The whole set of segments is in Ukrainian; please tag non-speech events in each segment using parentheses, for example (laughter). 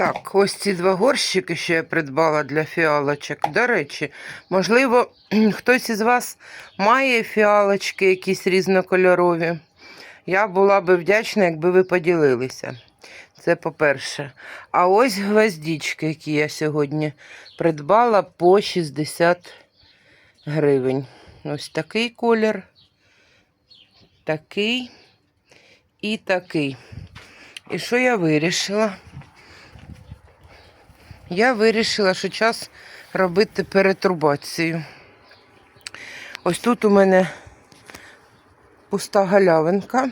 Так, ось ці два горщики, що я придбала для фіалочок. До речі, можливо, (clears throat) хтось із вас має фіалочки якісь різнокольорові. Я була би вдячна, якби ви поділилися. Це по-перше. А ось гвоздічки, які я сьогодні придбала по 60 гривень. Ось такий колір, такий і такий. І що я вирішила? Я вирішила, що час робити перетрубацію. Ось тут у мене пуста галявинка.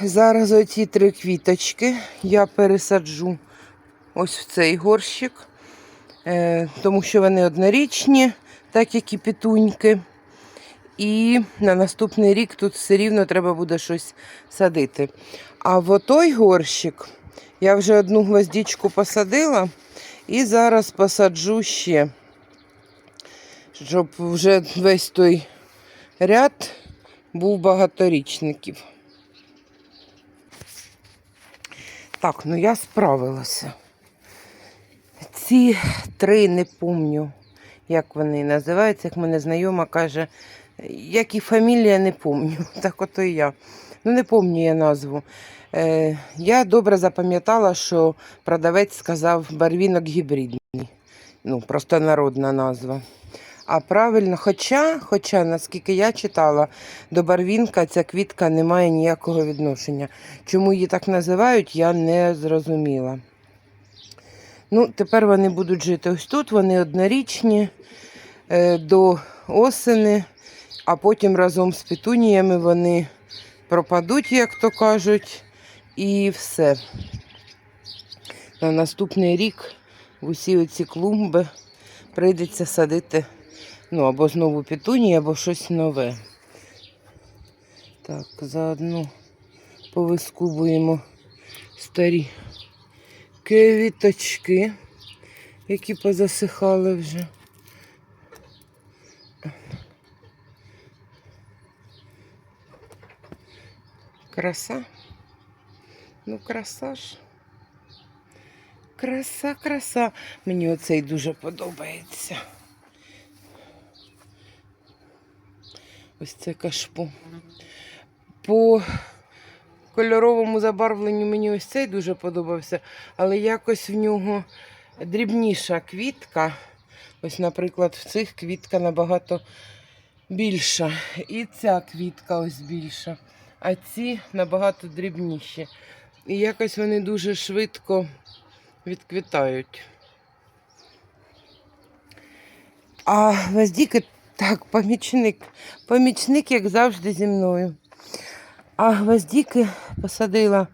Зараз оці три квіточки я пересаджу ось в цей горщик, е, тому що вони однорічні, так як і петуньки. І на наступний рік тут все рівно треба буде щось садити. А в отой горщик я вже одну гвоздичку посадила і зараз посаджу ще, щоб вже весь той ряд був багаторічників. Так, ну я справилася. Ці три не помню, як вони називаються, як мене знайома каже, як і фамілія не помню. (laughs) Так ото і я. Ну, не помню я назву. Е, я добре запам'ятала, що продавець сказав барвінок гібридний. Ну, просто народна назва. А правильно, хоча, хоча, наскільки я читала, до барвінка ця квітка не має ніякого відношення. Чому її так називають, я не зрозуміла. Ну, тепер вони будуть жити ось тут, вони однорічні е, до осени, а потім разом з петуніями вони пропадуть, як то кажуть, і все. На наступний рік в усі оці клумби прийдеться садити ну, або знову петунії, або щось нове. Так, заодно повискубуємо старі квіточки, які позасихали вже. Краса. Ну, краса ж. Краса, краса. Мені оцей дуже подобається. Ось це кашпо. По кольоровому забарвленню мені ось цей дуже подобався, але якось в нього дрібніша квітка. Ось, наприклад, в цих квітка набагато більша. І ця квітка ось більша, а ці набагато дрібніші. І якось вони дуже швидко відквітають. А гвоздіки так, помічник. Помічник, як завжди, зі мною. А гвоздіки посадила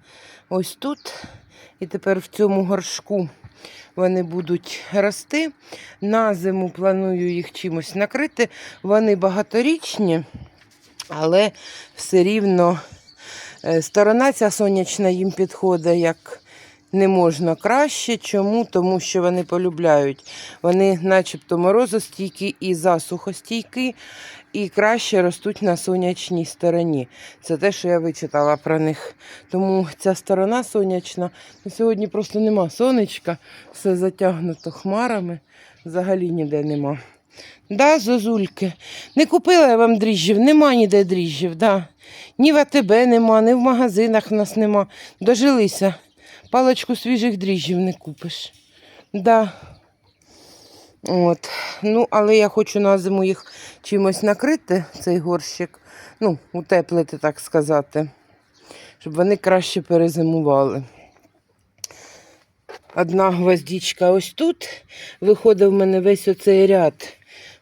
ось тут. І тепер в цьому горшку вони будуть рости. На зиму планую їх чимось накрити. Вони багаторічні, але все рівно сторона ця сонячна їм підходить як не можна краще. Чому? Тому що вони полюбляють. Вони начебто морозостійкі і засухостійкі, і краще ростуть на сонячній стороні. Це те, що я вичитала про них. Тому ця сторона сонячна. На сьогодні просто нема сонечка, все затягнуто хмарами, взагалі ніде нема. Да, зозульки. Не купила я вам дріжджів, нема ніде дріжджів. Да. Ні в АТБ нема, ні в магазинах в нас нема. Дожилися. Паличку свіжих дріжджів не купиш. Да. От. Ну, але я хочу на зиму їх чимось накрити, цей горщик. Ну, утеплити, так сказати, щоб вони краще перезимували. Одна гвоздічка ось тут. Виходить в мене весь оцей ряд.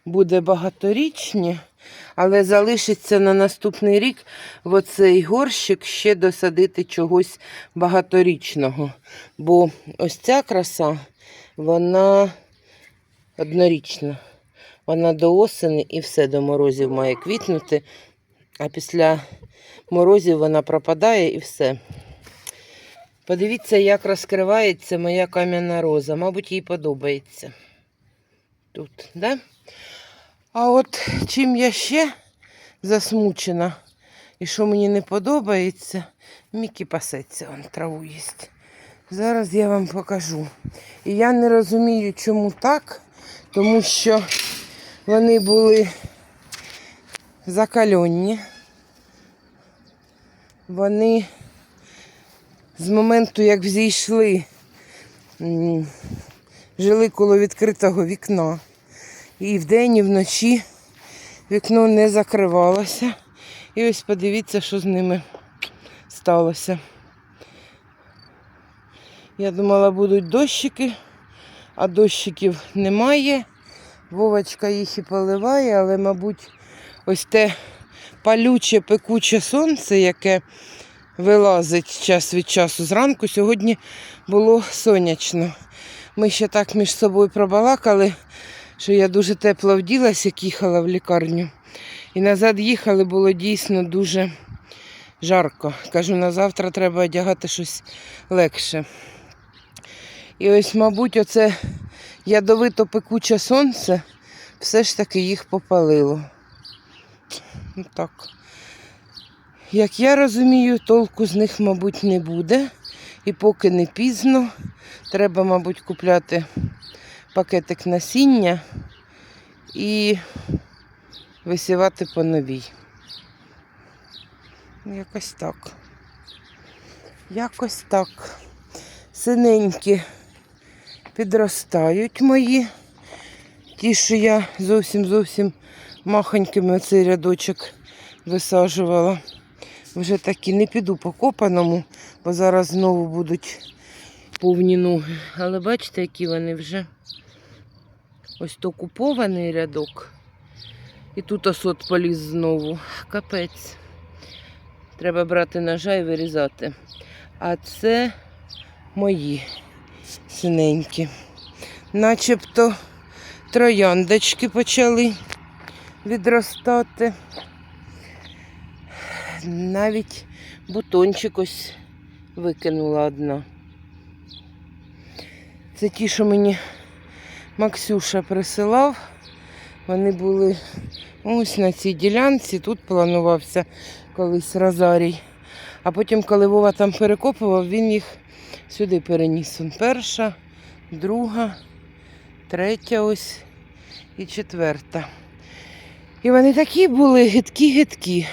Буде багаторічні, але залишиться на наступний рік в оцей горщик ще досадити чогось багаторічного. Бо ось ця краса, вона однорічна. Вона до осені і все до морозів має квітнути, а після морозів вона пропадає і все. Подивіться, як розкривається моя кам'яна роза. Мабуть, їй подобається. Тут, да? А от чим я ще засмучена і що мені не подобається, Мікі пасеться, он траву їсть. Зараз я вам покажу. І я не розумію, чому так, тому що вони були закальонні. Вони з моменту, як взійшли, жили коло відкритого вікна. І вдень, і вночі вікно не закривалося. І ось подивіться, що з ними сталося. Я думала, будуть дощики, а дощиків немає. Вовочка їх і поливає, але, мабуть, ось те палюче, пекуче сонце, яке вилазить час від часу зранку, сьогодні було сонячно. Ми ще так між собою пробалакали, що я дуже тепло вділась, як їхала в лікарню. І назад їхали, було дійсно дуже жарко. Кажу, на завтра треба одягати щось легше. І ось, мабуть, оце ядовито пекуче сонце все ж таки їх попалило. Ну, так. Як я розумію, толку з них, мабуть, не буде. І поки не пізно, треба, мабуть, купляти пакетик насіння і висівати по новій. Ну, Якось так. Якось так. Синенькі підростають мої. Ті, що я зовсім зовсім махонькими оцей рядочок висаджувала. Вже такі не піду по копаному, бо зараз знову будуть повні ноги. Але бачите, які вони вже ось то купований рядок. І тут осот поліз знову. Капець. Треба брати ножа і вирізати. А це мої синенькі. Начебто трояндочки почали відростати. Навіть бутончик ось викинула одна. Це ті, що мені Максюша присилав. Вони були ось на цій ділянці. Тут планувався колись розарій. А потім, коли Вова там перекопував, він їх сюди переніс. Перша, друга, третя ось і четверта. І вони такі були гидкі-гидкі.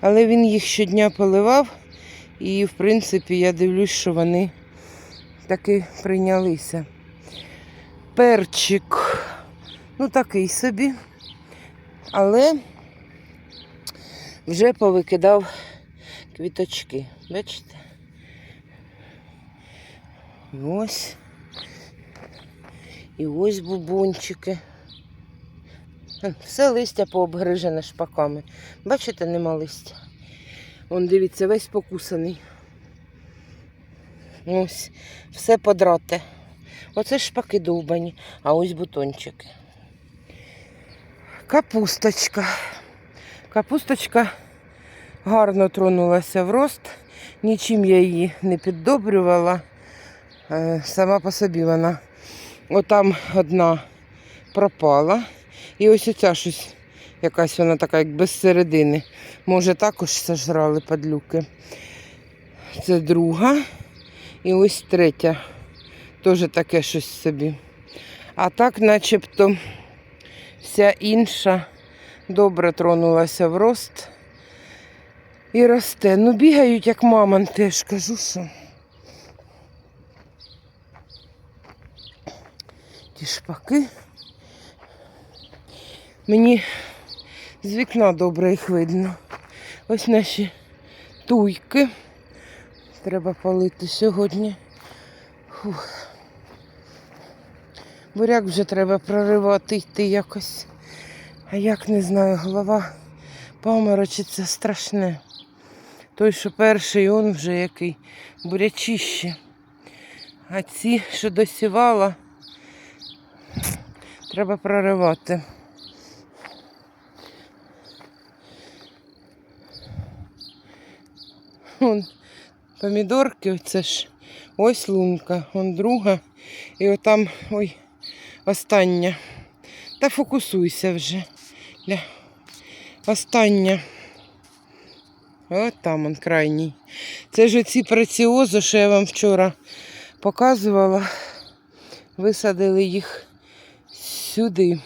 Але він їх щодня поливав. І, в принципі, я дивлюсь, що вони таки прийнялися. Перчик, ну такий собі. Але вже повикидав квіточки. Бачите? Ось. І ось бубончики. Все листя пообгрижене шпаками. Бачите, нема листя. Вон, дивіться, весь покусаний. Ось, все подрате. Оце шпаки довбані, а ось бутончики. Капусточка. Капусточка гарно тронулася в рост. Нічим я її не піддобрювала. Е, Сама по собі вона. Отам одна пропала. І ось оця щось, якась вона така, як без середини. Може, також сожрали падлюки. Це друга. І ось третя. Теж таке щось собі. А так, начебто, вся інша добре тронулася в рост. І росте. Ну, бігають, як мамонти, я ж кажу, що. Ті шпаки. Мені з вікна добре їх видно. Ось наші туйки. Треба палити сьогодні. Фух. Буряк вже треба проривати йти якось. А як не знаю, голова поморочиться страшне. Той, що перший, он вже який бурячище. А ці, що досівала, треба проривати. Вон помідорки, це ж ось лунка, вон друга. І отам, ой, остання. Та фокусуйся вже. Ля. Остання. От там он крайній. Це ж оці преціози, що я вам вчора показувала, висадили їх сюди,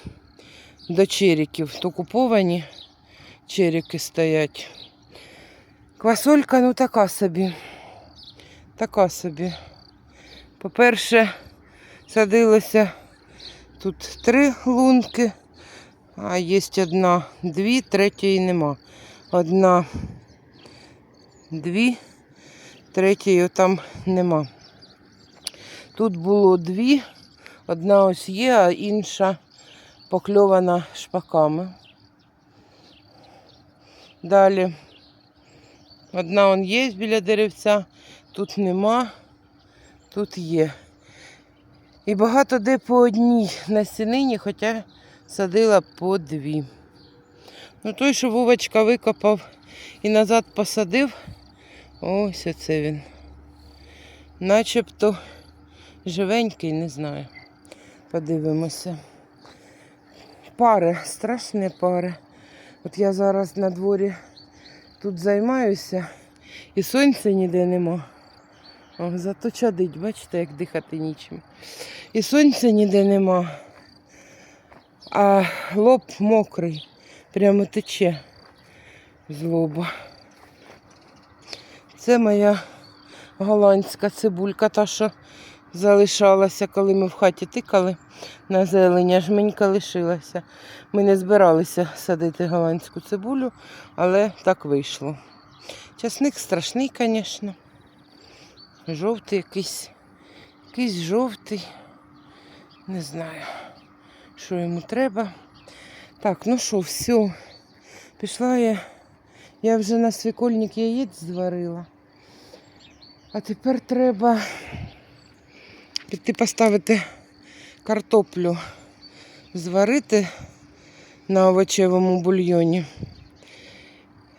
до черіків. То куповані черіки стоять. Квасолька, ну така собі. Така собі. По-перше, садилося тут три лунки, а є одна, дві, третьої нема. Одна, дві, третьої там нема. Тут було дві, одна ось є, а інша покльована шпаками. Далі одна он є біля деревця, тут нема, тут є. І багато де по одній насінині, хоча садила по дві. Ну той, що Вовочка викопав і назад посадив, ось оце він. Начебто живенький, не знаю. Подивимося. Пари, страшні пари. От я зараз на дворі тут займаюся і сонця ніде нема. О, зато чадить, бачите, як дихати нічим. І сонця ніде нема, а лоб мокрий, прямо тече з лоба. Це моя голландська цибулька, та що залишалася, коли ми в хаті тикали на зелень, аж менька лишилася. Ми не збиралися садити голландську цибулю, але так вийшло. Часник страшний, звісно. Жовтий якийсь, якийсь жовтий. Не знаю, що йому треба. Так, ну що, все. Пішла я. Я вже на свікольник яєць зварила. А тепер треба піти поставити картоплю, зварити на овочевому бульйоні.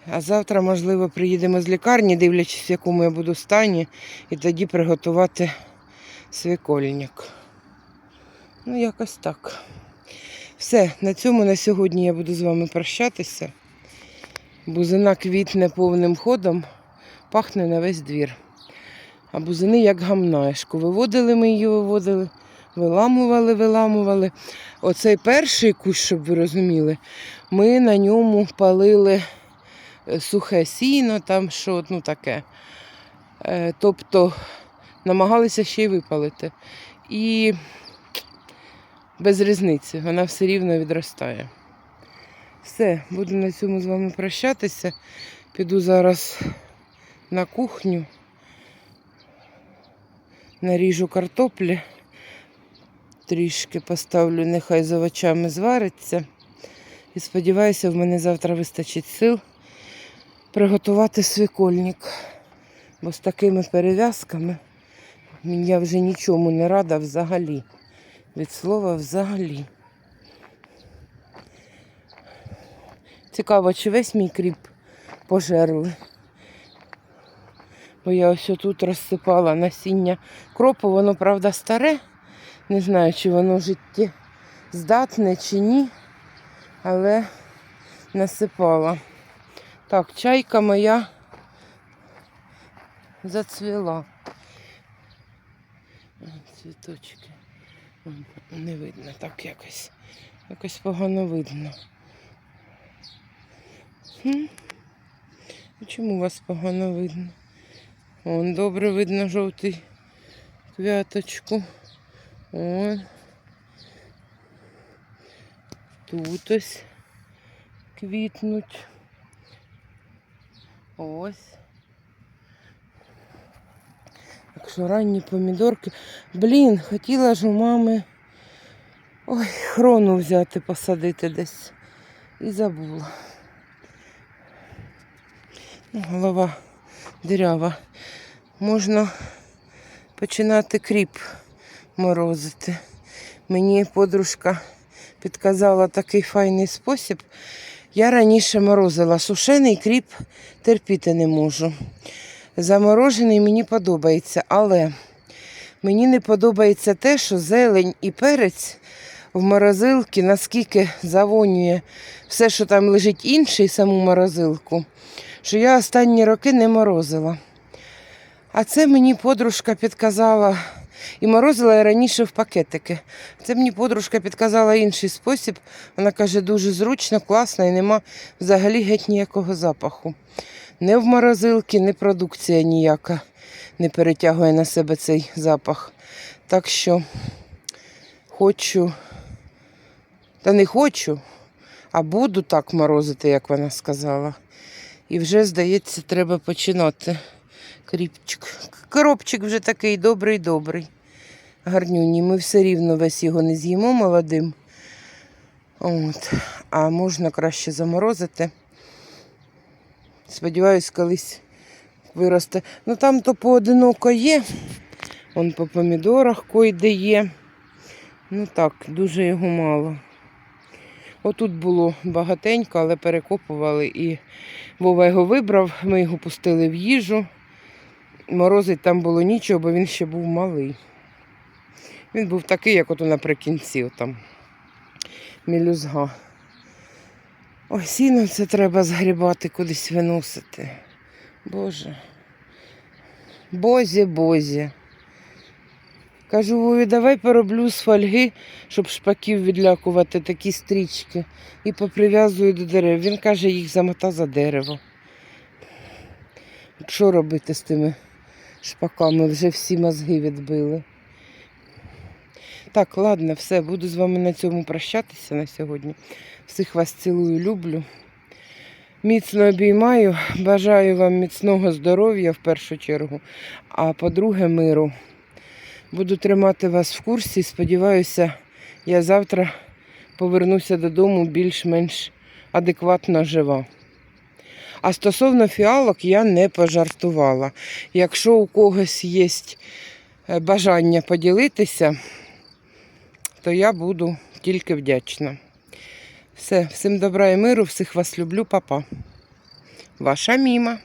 А завтра, можливо, приїдемо з лікарні, дивлячись, в якому я буду стані, і тоді приготувати свікольник. Ну, якось так. Все, на цьому на сьогодні я буду з вами прощатися. Бузина квітне повним ходом, пахне на весь двір. А бузини як гамнаєшку. Виводили ми її, виводили, виламували, виламували. Оцей перший кущ, щоб ви розуміли, ми на ньому палили сухе сіно, там що, ну таке. Е, Тобто намагалися ще й випалити. І без різниці, вона все рівно відростає. Все, буду на цьому з вами прощатися. Піду зараз на кухню, наріжу картоплі, трішки поставлю, нехай з овочами звариться. І сподіваюся, в мене завтра вистачить сил приготувати свікольник. Бо з такими перев'язками я вже нічому не рада взагалі. Від слова взагалі. Цікаво, чи весь мій кріп пожерли. Бо я ось тут розсипала насіння кропу, воно, правда, старе. Не знаю, чи воно житті здатне чи ні, але насипала. Так, чайка моя зацвіла. Цвіточки. Не видно так якось. Якось погано видно. Хм? А Чому вас погано видно? Вон добре видно жовтий квяточку. Вон. Тут ось квітнуть. Ось. Так що ранні помідорки. Блін, хотіла ж у мами ой, хрону взяти, посадити десь. І забула. Ну, голова дирява. Можна починати кріп морозити. Мені подружка підказала такий файний спосіб. Я раніше морозила сушений кріп терпіти не можу. Заморожений мені подобається, але мені не подобається те, що зелень і перець в морозилці наскільки завонює все, що там лежить інше, і саму морозилку, що я останні роки не морозила. А це мені подружка підказала І морозила я раніше в пакетики. Це мені подружка підказала інший спосіб. Вона каже, дуже зручно, класно і нема взагалі геть ніякого запаху. Не в морозилки, ні продукція ніяка не перетягує на себе цей запах. Так що хочу, та не хочу, а буду так морозити, як вона сказала. І вже, здається, треба починати. Кріпчик. Коробчик вже такий добрий-добрий. Гарнюній. Ми все рівно весь його не з'їмо молодим. От. А можна краще заморозити. Сподіваюсь, колись виросте. Ну там то поодиноко є. Он по помідорах койде є. Ну так, дуже його мало. Отут було багатенько, але перекопували і Вова його вибрав, ми його пустили в їжу. Морозить там було нічого, бо він ще був малий. Він був такий, як ото наприкінці, там мілюзга. Ой, сіно це треба згрібати, кудись виносити. Боже. Бозі, бозі. Кажу, Вові, давай пороблю з фольги, щоб шпаків відлякувати такі стрічки. І поприв'язую до дерев. Він каже, їх замота за дерево. Що робити з тими шпаками? Вже всі мозги відбили. Так, ладно, все, буду з вами на цьому прощатися на сьогодні. Всіх вас цілую, люблю. Міцно обіймаю. Бажаю вам міцного здоров'я в першу чергу, а по-друге, миру. Буду тримати вас в курсі. Сподіваюся, я завтра повернуся додому більш-менш адекватно жива. А стосовно фіалок я не пожартувала. Якщо у когось є е, бажання поділитися, то я буду тільки вдячна. Все, всім добра і миру, всіх вас люблю, папа. Ваша міма.